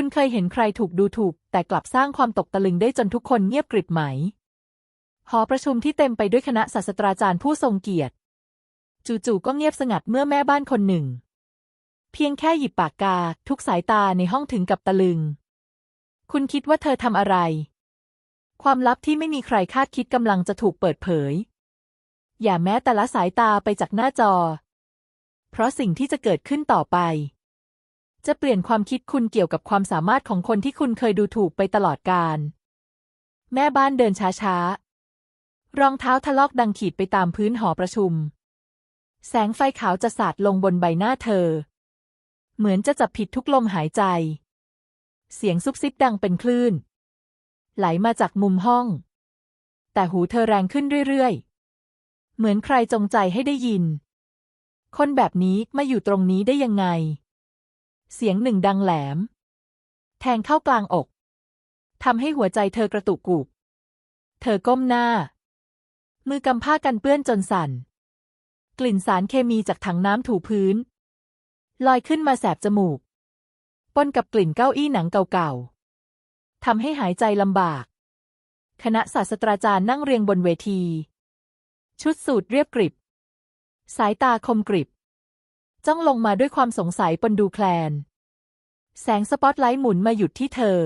คุณเคยเห็นใครถูกดูถูก แต่กลับสร้างความตกตะลึงได้จนทุกคนเงียบกริบไหม หอประชุมที่เต็มไปด้วยคณะศาสตราจารย์ผู้ทรงเกียรติ จู่ๆก็เงียบสงัดเมื่อแม่บ้านคนหนึ่ง เพียงแค่หยิบปากกา ทุกสายตาในห้องถึงกับตะลึง คุณคิดว่าเธอทำอะไร ความลับที่ไม่มีใครคาดคิดกำลังจะถูกเปิดเผย อย่าแม้แต่ละสายตาไปจากหน้าจอ เพราะสิ่งที่จะเกิดขึ้นต่อไป จะเปลี่ยนความคิดคุณเกี่ยวกับความสามารถของคนที่คุณเคยดูถูกไปตลอดกาลแม่บ้านเดินช้าๆ รองเท้าทะลอกดังขีดไปตามพื้นหอประชุม แสงไฟขาวจะสาดลงบนใบหน้าเธอ เหมือนจะจับผิดทุกลมหายใจ เสียงซุบซิบดังเป็นคลื่น ไหลมาจากมุมห้อง แต่หูเธอแรงขึ้นเรื่อยๆ เหมือนใครจงใจให้ได้ยิน คนแบบนี้มาอยู่ตรงนี้ได้ยังไง เสียงหนึ่งดังแหลม แทงเข้ากลางอกทำให้หัวใจเธอกระตุกกุบเธอก้มหน้า มือกำผ้ากันเปื้อนจนสั่น กลิ่นสารเคมีจากถังน้ำถูพื้น ลอยขึ้นมาแสบจมูก ปนกับกลิ่นเก้าอี้หนังเก่าๆทำให้หายใจลำบาก คณะศาสตราจารย์นั่งเรียงบนเวที ชุดสูทเรียบกริบ สายตาคมกริบ จ้องลงมาด้วยความสงสัยปนดูแคลน แสงสปอตไลท์หมุนมาหยุดที่เธอ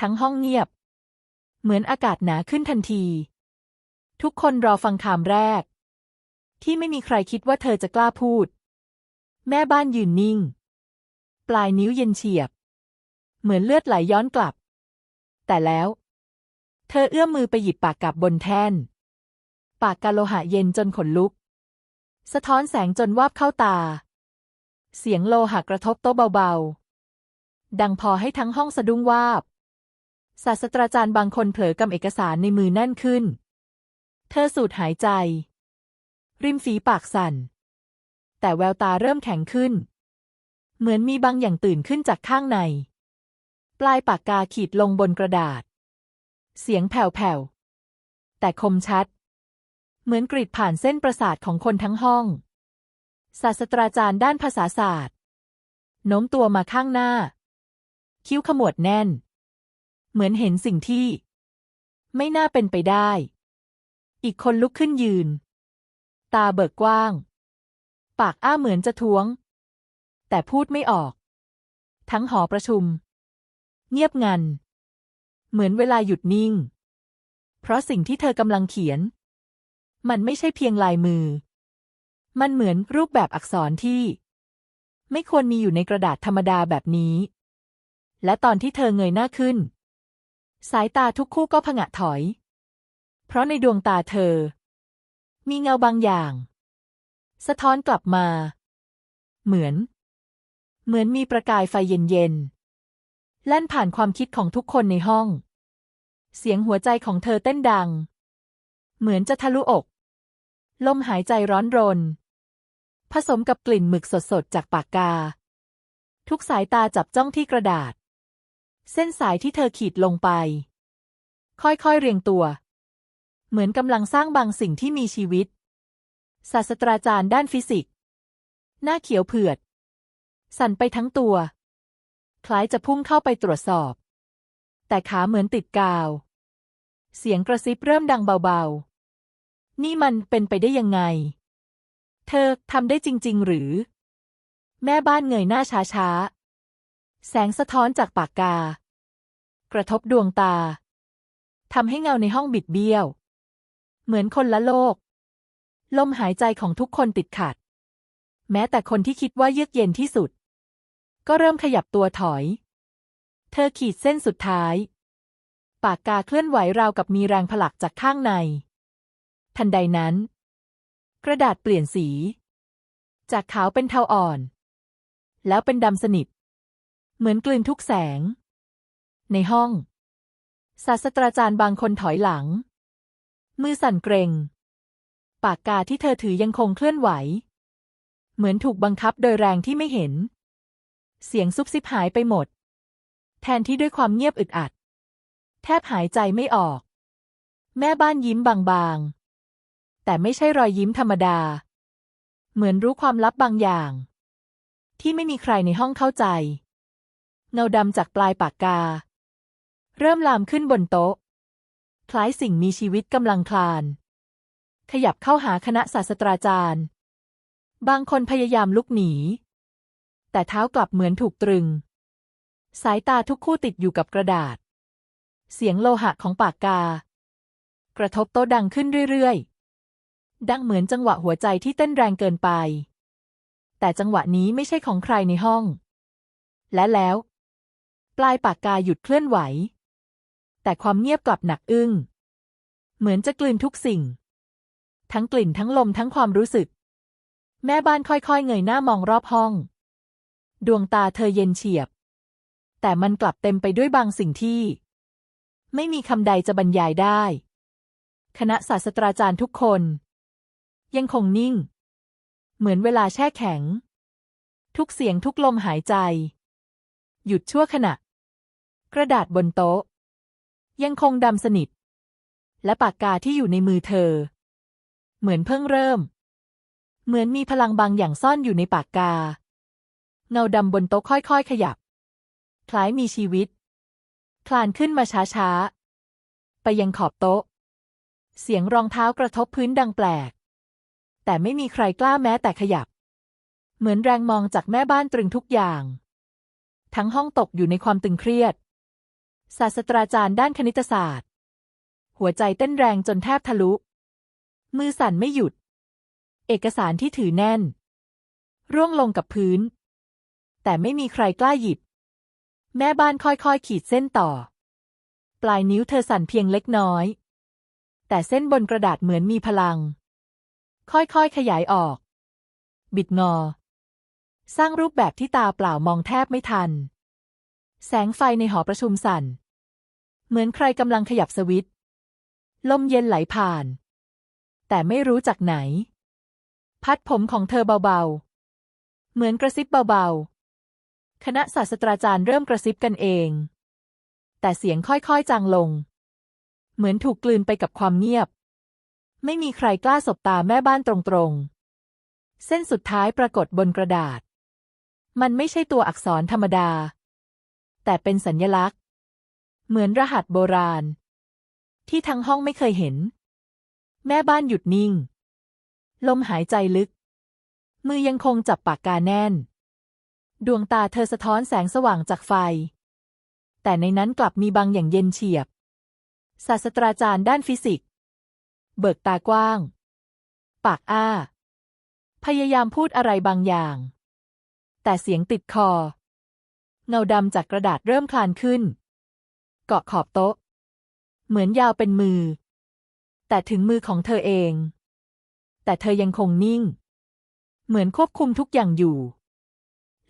ทั้งห้องเงียบ เหมือนอากาศหนาขึ้นทันที ทุกคนรอฟังคำแรก ที่ไม่มีใครคิดว่าเธอจะกล้าพูด แม่บ้านยืนนิ่ง ปลายนิ้วเย็นเฉียบ เหมือนเลือดไหลย้อนกลับ แต่แล้ว เธอเอื้อมมือไปหยิบปากกับบนแท่น ปากกาโลหะเย็นจนขนลุก สะท้อนแสงจนวาบเข้าตา เสียงโลหะกระทบโต๊ะเบาๆ ดังพอให้ทั้งห้องสะดุ้งวาบ ศาสตราจารย์บางคนเผลอกำเอกสารในมือแน่นขึ้น เธอสูดหายใจ ริมฝีปากสั่น แต่แววตาเริ่มแข็งขึ้น เหมือนมีบางอย่างตื่นขึ้นจากข้างใน ปลายปากกาขีดลงบนกระดาษ เสียงแผ่วๆ แต่คมชัด เหมือนกรีดผ่านเส้นประสาทของคนทั้งห้อง ศาสตราจารย์ด้านภาษาศาสตร์โน้มตัวมาข้างหน้า คิ้วขมวดแน่น เหมือนเห็นสิ่งที่ ไม่น่าเป็นไปได้ อีกคนลุกขึ้นยืน ตาเบิกกว้าง ปากอ้าเหมือนจะท้วง แต่พูดไม่ออก ทั้งหอประชุม เงียบงัน เหมือนเวลาหยุดนิ่ง เพราะสิ่งที่เธอกำลังเขียน มันไม่ใช่เพียงลายมือ มันเหมือนรูปแบบอักษรที่ ไม่ควรมีอยู่ในกระดาษธรรมดาแบบนี้ และตอนที่เธอเงยหน้าขึ้น สายตาทุกคู่ก็ผงะถอย เพราะในดวงตาเธอ มีเงาบางอย่าง สะท้อนกลับมา เหมือน เหมือนมีประกายไฟเย็นๆแล่นผ่านความคิดของทุกคนในห้อง เสียงหัวใจของเธอเต้นดังเหมือนจะทะลุอก ลมหายใจร้อนรน ผสมกับกลิ่นหมึกสดๆ จากปากกา ทุกสายตาจับจ้องที่กระดาษ เส้นสายที่เธอขีดลงไป ค่อยๆเรียงตัว เหมือนกำลังสร้างบางสิ่งที่มีชีวิต ศาสตราจารย์ด้านฟิสิกส์ หน้าเขียวเผือด สั่นไปทั้งตัว คล้ายจะพุ่งเข้าไปตรวจสอบ แต่ขาเหมือนติดกาว เสียงกระซิบเริ่มดังเบาๆ นี่มันเป็นไปได้ยังไง เธอทำได้จริง ๆ หรือ แม่บ้านเงยหน้าช้าๆ แสงสะท้อนจากปากกา กระทบดวงตาทำให้เงาในห้องบิดเบี้ยว เหมือนคนละโลก ลมหายใจของทุกคนติดขัด แม้แต่คนที่คิดว่าเยือกเย็นที่สุด ก็เริ่มขยับตัวถอย เธอขีดเส้นสุดท้าย ปากกาเคลื่อนไหวราวกับมีแรงผลักจากข้างใน ทันใดนั้น กระดาษเปลี่ยนสี จากขาวเป็นเทาอ่อน แล้วเป็นดำสนิท เหมือนกลืนทุกแสง ในห้อง ศาสตราจารย์บางคนถอยหลัง มือสั่นเกรงปากกาที่เธอถือยังคงเคลื่อนไหว เหมือนถูกบังคับโดยแรงที่ไม่เห็น เสียงซุบซิบหายไปหมด แทนที่ด้วยความเงียบอึดอัด แทบหายใจไม่ออกแม่บ้านยิ้มบาง แต่ไม่ใช่รอยยิ้มธรรมดา เหมือนรู้ความลับบางอย่าง ที่ไม่มีใครในห้องเข้าใจ เงาดำจากปลายปากกา เริ่มลามขึ้นบนโต๊ะ คล้ายสิ่งมีชีวิตกำลังคลาน ขยับเข้าหาคณะศาสตราจารย์ บางคนพยายามลุกหนี แต่เท้ากลับเหมือนถูกตรึง สายตาทุกคู่ติดอยู่กับกระดาษ เสียงโลหะของปากกา กระทบโต๊ะดังขึ้นเรื่อยๆ ดังเหมือนจังหวะหัวใจที่เต้นแรงเกินไป แต่จังหวะนี้ไม่ใช่ของใครในห้อง และแล้ว ปลายปากกาหยุดเคลื่อนไหว แต่ความเงียบกลับหนักอึ้ง เหมือนจะกลืนทุกสิ่ง ทั้งกลิ่นทั้งลมทั้งความรู้สึก แม่บ้านค่อยๆ เงยหน้ามองรอบห้อง ดวงตาเธอเย็นเฉียบ แต่มันกลับเต็มไปด้วยบางสิ่งที่ ไม่มีคำใดจะบรรยายได้ คณะศาสตราจารย์ทุกคน ยังคงนิ่ง เหมือนเวลาแช่แข็ง ทุกเสียงทุกลมหายใจ หยุดชั่วขณะ กระดาษบนโต๊ะ ยังคงดำสนิท และปากกาที่อยู่ในมือเธอ เหมือนเพิ่งเริ่ม เหมือนมีพลังบางอย่างซ่อนอยู่ในปากกา เงาดำบนโต๊ะค่อยๆ ขยับ คล้ายมีชีวิต คลานขึ้นมาช้าๆ ไปยังขอบโต๊ะเสียงรองเท้ากระทบพื้นดังแปลก แต่ไม่มีใครกล้าแม้แต่ขยับ เหมือนแรงมองจากแม่บ้านตรึงทุกอย่าง ทั้งห้องตกอยู่ในความตึงเครียด ศาสตราจารย์ด้านคณิตศาสตร์ หัวใจเต้นแรงจนแทบทะลุ มือสั่นไม่หยุด เอกสารที่ถือแน่น ร่วงลงกับพื้น แต่ไม่มีใครกล้าหยิบ แม่บ้านค่อยๆขีดเส้นต่อ ปลายนิ้วเธอสั่นเพียงเล็กน้อย แต่เส้นบนกระดาษเหมือนมีพลัง ค่อยๆ ขยายออก บิดงอ สร้างรูปแบบที่ตาเปล่ามองแทบไม่ทัน แสงไฟในหอประชุมสั่น เหมือนใครกำลังขยับสวิตช์ลมเย็นไหลผ่าน แต่ไม่รู้จากไหน พัดผมของเธอเบาๆ เหมือนกระซิบเบาๆ คณะศาสตราจารย์เริ่มกระซิบกันเอง แต่เสียงค่อยๆ จางลง เหมือนถูกกลืนไปกับความเงียบ ไม่มีใครกล้าสบตาแม่บ้านตรงๆ เส้นสุดท้ายปรากฏบนกระดาษ มันไม่ใช่ตัวอักษรธรรมดา แต่เป็นสัญญลักษณ์ เหมือนรหัสโบราณ ที่ทั้งห้องไม่เคยเห็น แม่บ้านหยุดนิ่ง ลมหายใจลึก มือยังคงจับปากกาแน่น ดวงตาเธอสะท้อนแสงสว่างจากไฟ แต่ในนั้นกลับมีบางอย่างเย็นเฉียบศาสตราจารย์ด้านฟิสิกส์ เบิกตากว้าง ปากอ้า พยายามพูดอะไรบางอย่าง แต่เสียงติดคอ เงาดำจากกระดาษเริ่มคลานขึ้น เกาะขอบโต๊ะ เหมือนยาวเป็นมือ แต่ถึงมือของเธอเอง แต่เธอยังคงนิ่ง เหมือนควบคุมทุกอย่างอยู่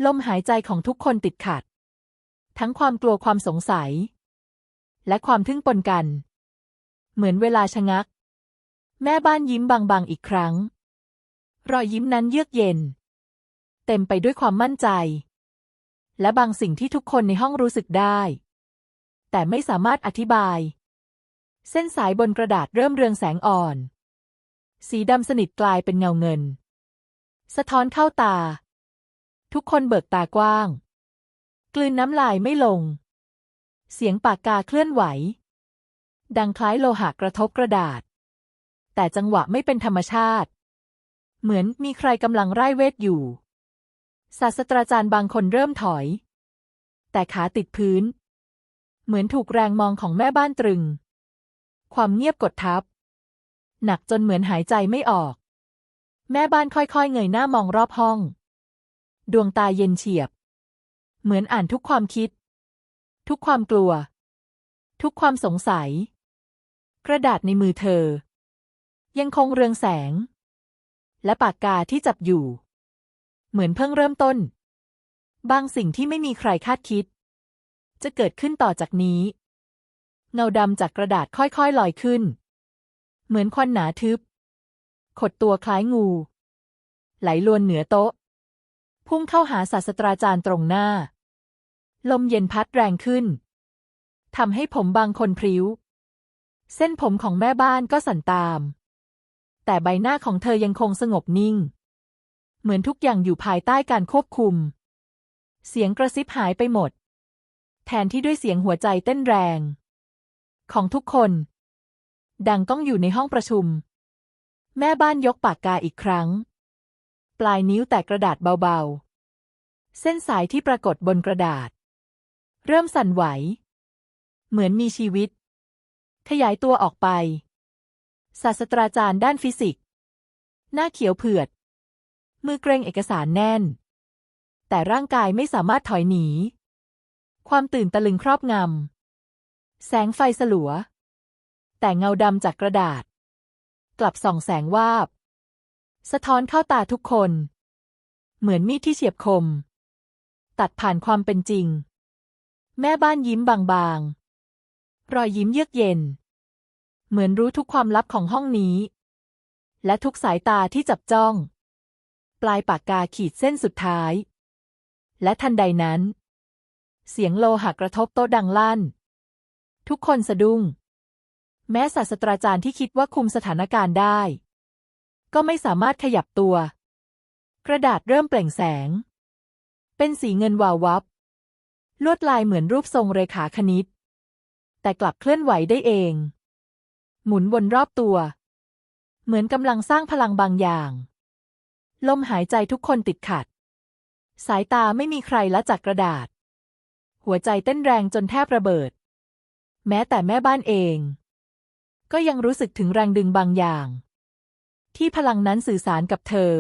ลมหายใจของทุกคนติดขัด ทั้งความกลัวความสงสัย และความทึ่งปนกัน เหมือนเวลาชะงัก แม่บ้านยิ้มบางๆอีกครั้ง รอยยิ้มนั้นเยือกเย็น เต็มไปด้วยความมั่นใจ และบางสิ่งที่ทุกคนในห้องรู้สึกได้ แต่ไม่สามารถอธิบาย เส้นสายบนกระดาษเริ่มเรืองแสงอ่อน สีดำสนิทกลายเป็นเงาเงิน สะท้อนเข้าตา ทุกคนเบิกตากว้าง กลืนน้ำลายไม่ลง เสียงปากกาเคลื่อนไหว ดังคล้ายโลหะกระทบกระดาษ แต่จังหวะไม่เป็นธรรมชาติ เหมือนมีใครกำลังไร้เวทอยู่ ศาสตราจารย์บางคนเริ่มถอย แต่ขาติดพื้น เหมือนถูกแรงมองของแม่บ้านตรึง ความเงียบกดทับ หนักจนเหมือนหายใจไม่ออก แม่บ้านค่อยๆ เงยหน้ามองรอบห้อง ดวงตาเย็นเฉียบ เหมือนอ่านทุกความคิด ทุกความกลัว ทุกความสงสัย กระดาษในมือเธอ ยังคงเรืองแสง และปากกาที่จับอยู่ เหมือนเพิ่งเริ่มต้น บางสิ่งที่ไม่มีใครคาดคิด จะเกิดขึ้นต่อจากนี้ เงาดำจากกระดาษค่อยๆลอยขึ้น เหมือนควันหนาทึบ ขดตัวคล้ายงู ไหลลวนเหนือโต๊ะ พุ่งเข้าหาศาสตราจารย์ตรงหน้า ลมเย็นพัดแรงขึ้นทำให้ผมบางคนพริ้ว เส้นผมของแม่บ้านก็สั่นตาม แต่ใบหน้าของเธอยังคงสงบนิ่ง เหมือนทุกอย่างอยู่ภายใต้การควบคุม เสียงกระซิบหายไปหมด แทนที่ด้วยเสียงหัวใจเต้นแรง ของทุกคน ดังก้องอยู่ในห้องประชุม แม่บ้านยกปากกาอีกครั้ง ปลายนิ้วแตะกระดาษเบาๆ เส้นสายที่ปรากฏบนกระดาษ เริ่มสั่นไหว เหมือนมีชีวิต ขยายตัวออกไป ศาสตราจารย์ด้านฟิสิกส์ หน้าเขียวเผือด มือเกรงเอกสารแน่น แต่ร่างกายไม่สามารถถอยหนี ความตื่นตะลึงครอบงำ แสงไฟสลัว แต่เงาดำจากกระดาษ กลับส่องแสงวาบ สะท้อนเข้าตาทุกคน เหมือนมีดที่เฉียบคม ตัดผ่านความเป็นจริง แม่บ้านยิ้มบางๆ รอยยิ้มเยือกเย็น เหมือนรู้ทุกความลับของห้องนี้ และทุกสายตาที่จับจ้อง ปลายปากกาขีดเส้นสุดท้าย และทันใดนั้น เสียงโลหะกระทบโต๊ะดังลั่น ทุกคนสะดุ้ง แม้ศาสตราจารย์ที่คิดว่าคุมสถานการณ์ได้ ก็ไม่สามารถขยับตัว กระดาษเริ่มเปล่งแสง เป็นสีเงินวาววับ ลวดลายเหมือนรูปทรงเรขาคณิต แต่กลับเคลื่อนไหวได้เอง หมุนวนรอบตัว เหมือนกำลังสร้างพลังบางอย่าง ลมหายใจทุกคนติดขัด สายตาไม่มีใครละจากกระดาษ หัวใจเต้นแรงจนแทบระเบิด แม้แต่แม่บ้านเอง ก็ยังรู้สึกถึงแรงดึงบางอย่าง ที่พลังนั้นสื่อสารกับเธอ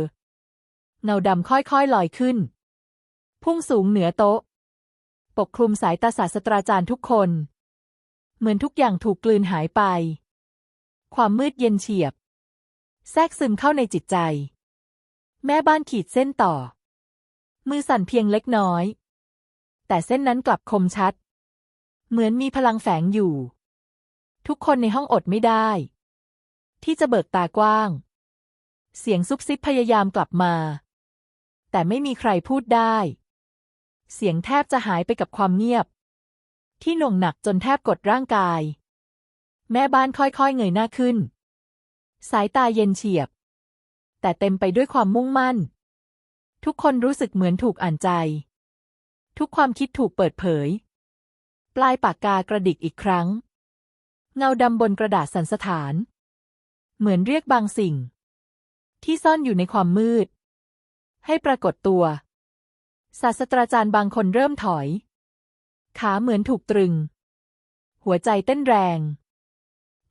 เงาดำค่อยๆลอยขึ้น พุ่งสูงเหนือโต๊ะ ปกคลุมสายตาศาสตราจารย์ทุกคน เหมือนทุกอย่างถูกกลืนหายไป ความมืดเย็นเฉียบ แทรกซึมเข้าในจิตใจ แม่บ้านขีดเส้นต่อ มือสั่นเพียงเล็กน้อย แต่เส้นนั้นกลับคมชัด เหมือนมีพลังแฝงอยู่ ทุกคนในห้องอดไม่ได้ ที่จะเบิกตากว้าง เสียงซุบซิบพยายามกลับมา แต่ไม่มีใครพูดได้ เสียงแทบจะหายไปกับความเงียบ ที่หน่วงหนักจนแทบกดร่างกาย แม่บ้านค่อยๆเงยหน้าขึ้น สายตาเย็นเฉียบ แต่เต็มไปด้วยความมุ่งมั่น ทุกคนรู้สึกเหมือนถูกอ่านใจ ทุกความคิดถูกเปิดเผย ปลายปากกากระดิกอีกครั้ง เงาดำบนกระดาษสันสถาน เหมือนเรียกบางสิ่ง ที่ซ่อนอยู่ในความมืด ให้ปรากฏตัว ศาสตราจารย์บางคนเริ่มถอย ขาเหมือนถูกตรึง หัวใจเต้นแรง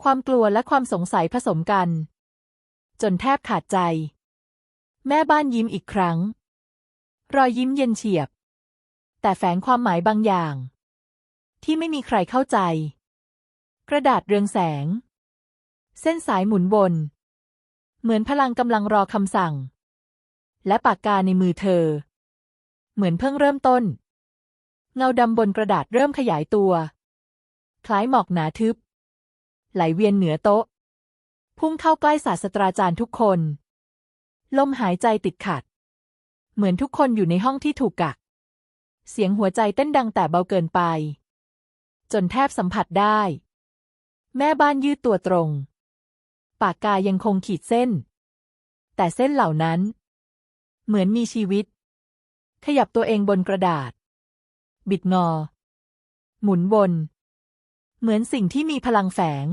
ความกลัวและความสงสัยผสมกัน จนแทบขาดใจ แม่บ้านยิ้มอีกครั้ง รอยยิ้มเย็นเฉียบ แต่แฝงความหมายบางอย่าง ที่ไม่มีใครเข้าใจ กระดาษเรืองแสง เส้นสายหมุนวน เหมือนพลังกำลังรอคำสั่ง และปากกาในมือเธอ เหมือนเพิ่งเริ่มต้น เงาดำบนกระดาษเริ่มขยายตัว คล้ายหมอกหนาทึบ ไหลเวียนเหนือโต๊ะ พุ่งเข้าใกล้ศาสตราจารย์ทุกคน ลมหายใจติดขัด เหมือนทุกคนอยู่ในห้องที่ถูกกัก เสียงหัวใจเต้นดังแต่เบาเกินไป จนแทบสัมผัสได้ แม่บ้านยืดตัวตรง ปากกายังคงขีดเส้น แต่เส้นเหล่านั้น เหมือนมีชีวิต ขยับตัวเองบนกระดาษ บิดงอ หมุนวนเหมือนสิ่งที่มีพลังแฝง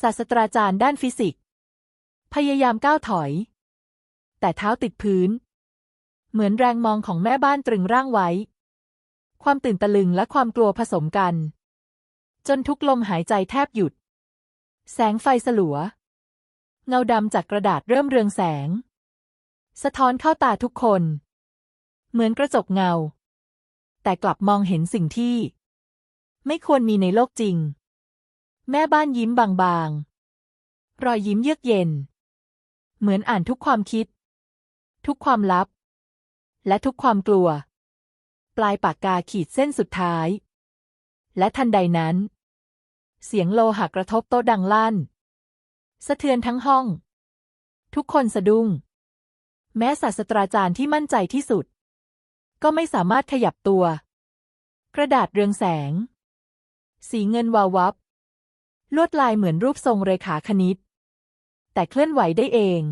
ศาสตราจารย์ด้านฟิสิกส์ พยายามก้าวถอย แต่เท้าติดพื้น เหมือนแรงมองของแม่บ้านตรึงร่างไว้ ความตื่นตะลึงและความกลัวผสมกัน จนทุกลมหายใจแทบหยุด แสงไฟสลัว เงาดำจากกระดาษเริ่มเรืองแสง สะท้อนเข้าตาทุกคน เหมือนกระจกเงา แต่กลับมองเห็นสิ่งที่ ไม่ควรมีในโลกจริง แม่บ้านยิ้มบางๆ รอยยิ้มเยือกเย็น เหมือนอ่านทุกความคิด ทุกความลับ และทุกความกลัว ปลายปากกาขีดเส้นสุดท้าย และทันใดนั้น เสียงโลหะกระทบโต๊ะดังลั่น สะเทือนทั้งห้อง ทุกคนสะดุ้ง แม้ศาสตราจารย์ที่มั่นใจที่สุด ก็ไม่สามารถขยับตัว กระดาษเรืองแสง สีเงินวาววับ ลวดลายเหมือนรูปทรงเรขาคณิต แต่เคลื่อนไหวได้เอง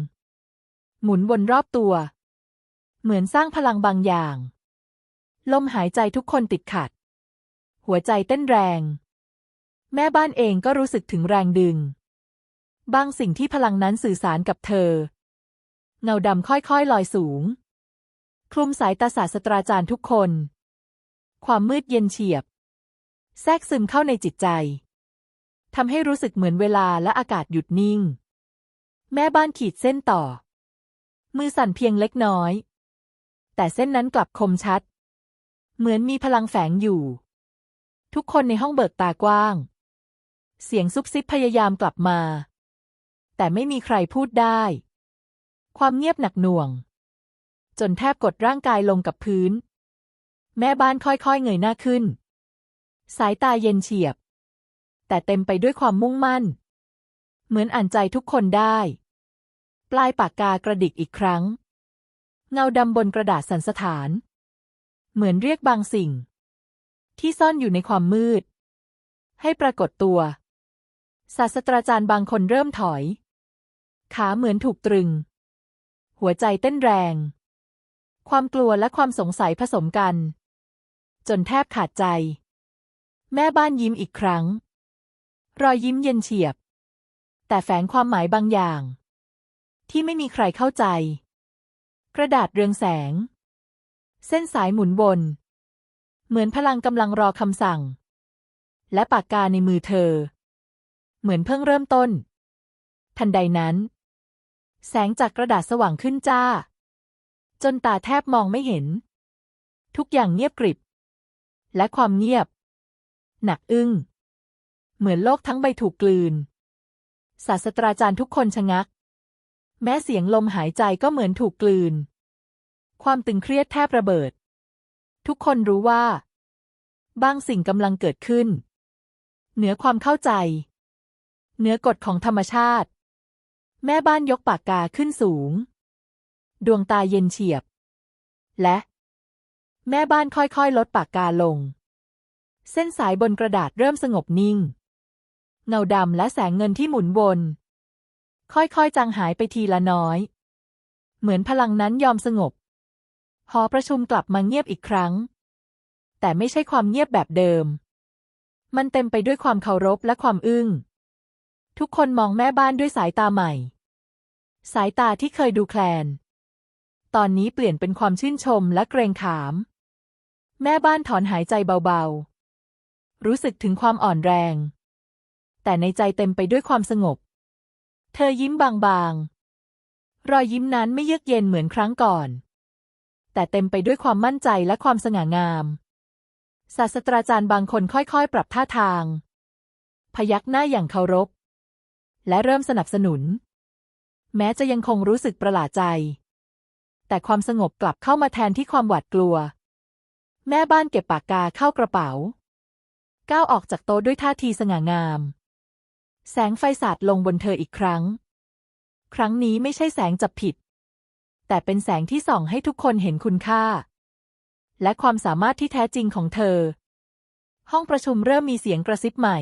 หมุนวนรอบตัว เหมือนสร้างพลังบางอย่าง ลมหายใจทุกคนติดขัด หัวใจเต้นแรง แม่บ้านเองก็รู้สึกถึงแรงดึง บางสิ่งที่พลังนั้นสื่อสารกับเธอ เงาดำค่อยๆลอยสูง คลุมสายตาศาสตราจารย์ทุกคน ความมืดเย็นเฉียบ แทรกซึมเข้าในจิตใจ ทำให้รู้สึกเหมือนเวลาและอากาศหยุดนิ่ง แม่บ้านขีดเส้นต่อ มือสั่นเพียงเล็กน้อย แต่เส้นนั้นกลับคมชัด เหมือนมีพลังแฝงอยู่ ทุกคนในห้องเบิกตากว้าง เสียงซุบซิบพยายามกลับมา แต่ไม่มีใครพูดได้ ความเงียบหนักหน่วง จนแทบกดร่างกายลงกับพื้น แม่บ้านค่อยๆเงยหน้าขึ้น สายตาเย็นเฉียบ แต่เต็มไปด้วยความมุ่งมั่น เหมือนอ่านใจทุกคนได้ ปลายปากกากระดิกอีกครั้ง เงาดำบนกระดาษสันสถาน เหมือนเรียกบางสิ่ง ที่ซ่อนอยู่ในความมืด ให้ปรากฏตัว ศาสตราจารย์บางคนเริ่มถอย ขาเหมือนถูกตรึง หัวใจเต้นแรง ความกลัวและความสงสัยผสมกัน จนแทบขาดใจแม่บ้านยิ้มอีกครั้ง รอยยิ้มเย็นเฉียบ แต่แฝงความหมายบางอย่าง ที่ไม่มีใครเข้าใจ กระดาษเรืองแสง เส้นสายหมุนวน เหมือนพลังกำลังรอคำสั่ง และปากกาในมือเธอ เหมือนเพิ่งเริ่มต้น ทันใดนั้น แสงจากกระดาษสว่างขึ้นจ้า จนตาแทบมองไม่เห็น ทุกอย่างเงียบกริบ และความเงียบ หนักอึ้ง เหมือนโลกทั้งใบถูกกลืน ศาสตราจารย์ทุกคนชะงัก แม้เสียงลมหายใจก็เหมือนถูกกลืน ความตึงเครียดแทบระเบิด ทุกคนรู้ว่า บางสิ่งกำลังเกิดขึ้น เหนือความเข้าใจ เหนือกฎของธรรมชาติ แม่บ้านยกปากกาขึ้นสูง ดวงตาเย็นเฉียบ และ แม่บ้านค่อยๆ ลดปากกาลง เส้นสายบนกระดาษเริ่มสงบนิ่ง เงาดำและแสงเงินที่หมุนวน ค่อยๆ จางหายไปทีละน้อย เหมือนพลังนั้นยอมสงบ หอประชุมกลับมาเงียบอีกครั้ง แต่ไม่ใช่ความเงียบแบบเดิม มันเต็มไปด้วยความเคารพและความอึ้ง ทุกคนมองแม่บ้านด้วยสายตาใหม่ สายตาที่เคยดูแคลน ตอนนี้เปลี่ยนเป็นความชื่นชมและเกรงขาม แม่บ้านถอนหายใจเบาๆ รู้สึกถึงความอ่อนแรง แต่ในใจเต็มไปด้วยความสงบ เธอยิ้มบางๆ รอยยิ้มนั้นไม่เยือกเย็นเหมือนครั้งก่อน แต่เต็มไปด้วยความมั่นใจและความสง่างาม ศาสตราจารย์บางคนค่อยๆ ปรับท่าทาง พยักหน้าอย่างเคารพ และเริ่มสนับสนุน แม้จะยังคงรู้สึกประหลาดใจ แต่ความสงบกลับเข้ามาแทนที่ความหวาดกลัว แม่บ้านเก็บปากกาเข้ากระเป๋า ก้าวออกจากโต๊ะด้วยท่าทีสง่างาม แสงไฟสาดลงบนเธออีกครั้ง ครั้งนี้ไม่ใช่แสงจับผิด แต่เป็นแสงที่ส่องให้ทุกคนเห็นคุณค่า และความสามารถที่แท้จริงของเธอ ห้องประชุมเริ่มมีเสียงกระซิบใหม่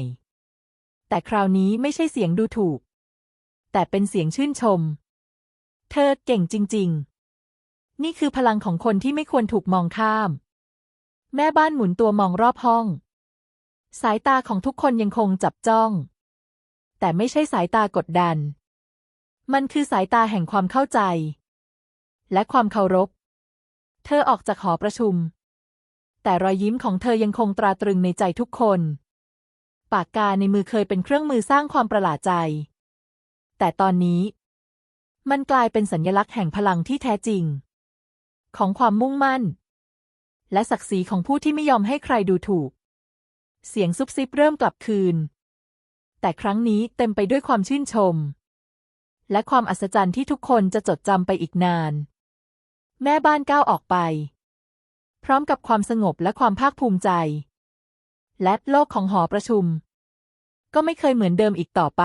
แต่คราวนี้ไม่ใช่เสียงดูถูก แต่เป็นเสียงชื่นชม เธอเก่งจริง ๆ นี่คือพลังของคนที่ไม่ควรถูกมองข้าม แม่บ้านหมุนตัวมองรอบห้อง สายตาของทุกคนยังคงจับจ้อง แต่ไม่ใช่สายตากดดัน มันคือสายตาแห่งความเข้าใจ และความเคารพ เธอออกจากหอประชุม แต่รอยยิ้มของเธอยังคงตราตรึงในใจทุกคน ปากกาในมือเคยเป็นเครื่องมือสร้างความประหลาดใจ แต่ตอนนี้ มันกลายเป็นสัญลักษณ์แห่งพลังที่แท้จริง ของความมุ่งมั่น และศักดิ์ศรีของผู้ที่ไม่ยอมให้ใครดูถูกเสียงซุบซิบเริ่มกลับคืน แต่ครั้งนี้เต็มไปด้วยความชื่นชม และความอัศจรรย์ที่ทุกคนจะจดจำไปอีกนาน แม่บ้านก้าวออกไป พร้อมกับความสงบและความภาคภูมิใจ และโลกของหอประชุม ก็ไม่เคยเหมือนเดิมอีกต่อไป